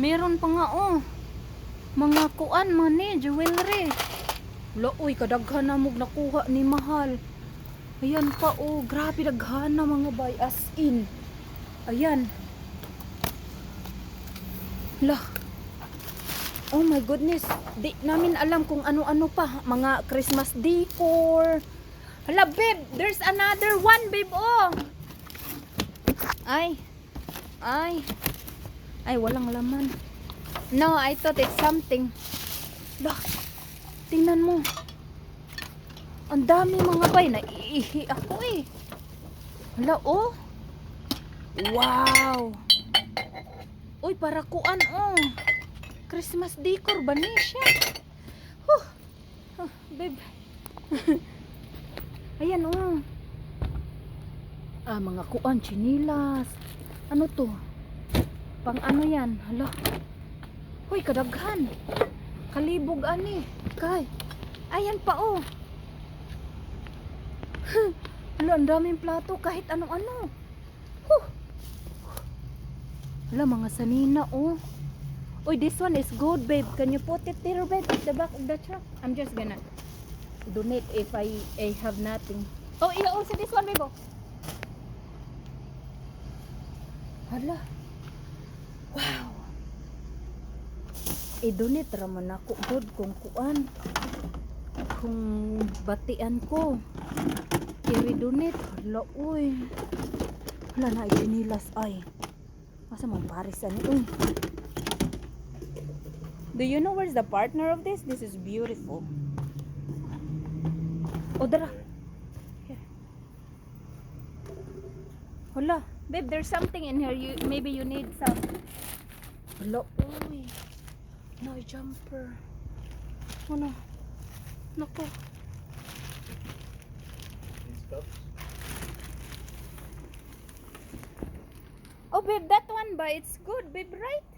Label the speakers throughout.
Speaker 1: Meron pa nga oh. Mga kuan man ni jewelry. Wala uy kadaghan na mog nakuha ni mahal. Ayan pa oh, grabe daghan na mga bay as in. Ayan. Lah. Oh my goodness. Di namin alam kung ano-ano pa. Mga Christmas decor. Hala, babe. There's another one, babe. Oh. Ay. Ay. Ay, walang laman. No, I thought it's something. Lah. Tingnan mo. Ang dami mga bay. Naiihi ako eh. Hala, oh. Wow. Uy, para kuan, oh. Christmas decor ba ni siya? Huh. Huh, babe. Ayan, oh. Ah, mga kuan, chinilas. Ano to? Pang ano yan? Hala. Uy, kadaghan. Kalibog ani. Kay. Ayan pa, oh. Hala, ang daming plato kahit ano-ano. Huh. Hala, mga sanina, oh. Uy, this one is good, babe. Can you put it there, babe? At the back of the truck? I'm just gonna donate if I, I have nothing. Oh, yeah, also this one, babe. oh. Hala. Wow. I-donate raman ako good kung kuan. Kung batian ko. I-redonate. Hala, uy. Hala na, itinilas ay. Masa mang paris ani, uy. Do you know where's the partner of this? This is beautiful. O, dara. Here. Hala. Babe, there's something in here. You Maybe you need some. Hala, uy. No, jumper. Ano? Nako. Oh, babe, that one ba? It's good, babe, right?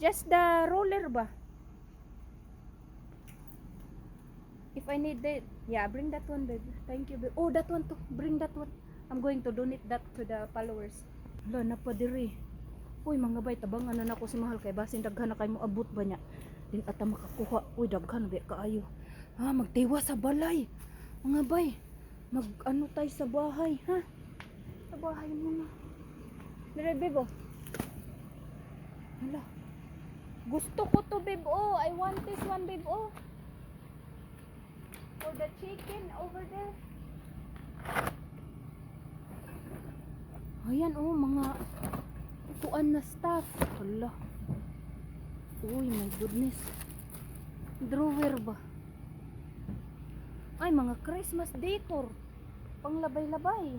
Speaker 1: Just the roller ba? If I need it, yeah, bring that one, babe. Thank you, babe. Oh, that one too. Bring that one. I'm going to donate that to the followers. Wala na pa diri. Uy, mga bay, tabangan na nako si Mahal kay basin daghan na kay mo abot ba niya. Din ata makakuha. Uy, daghan ba kaayo. Ha, magtiwa sa balay. Mga bay, mag ano tay sa bahay, ha? Sa bahay mo na. Dire, babe, oh. Hala. Gusto ko to, babe, oh. I want this one, babe, oh. For the chicken over there. Ayan, oh, mga upuan na stuff. Hala. Uy, my goodness. Drawer ba? Ay, mga Christmas decor. Panglabay-labay.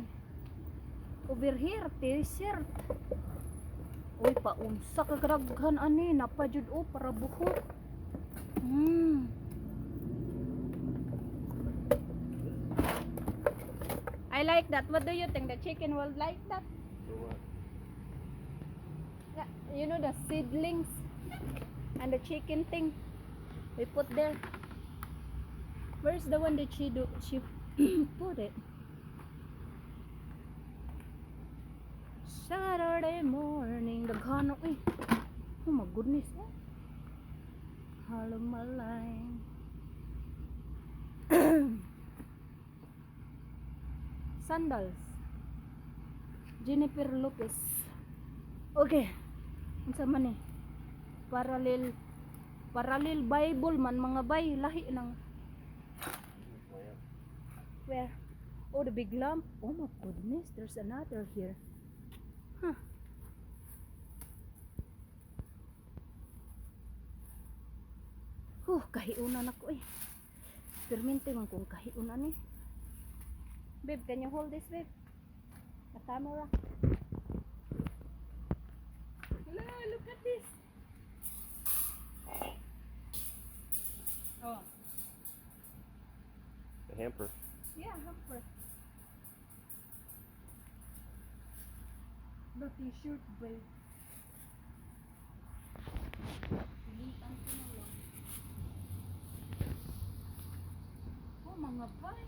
Speaker 1: Over here, t-shirt. Uy, paunsa kagraghan ani, napajud o para buhok. Hmm. I like that. What do you think? The chicken will like that? Yeah, you know the seedlings and the chicken thing we put there. Where's the one that she do? She put it. Saturday morning, the gano. Oh my goodness. Eh. Hello, Sandals. Jennifer Lopez. Okay. Unsa man ni? Parallel parallel Bible man mga bay lahi ng
Speaker 2: Lamp.
Speaker 1: where oh the big lamp oh my goodness there's another here huh Huh, kahiunan ako eh. Permente man kung kahiunan eh. Babe, can you hold this, babe? The camera. Hello, look at this. Oh,
Speaker 2: The hamper.
Speaker 1: yeah, hamper. The t-shirt, babe. Pilitan ko na lang. Oh, mga bay.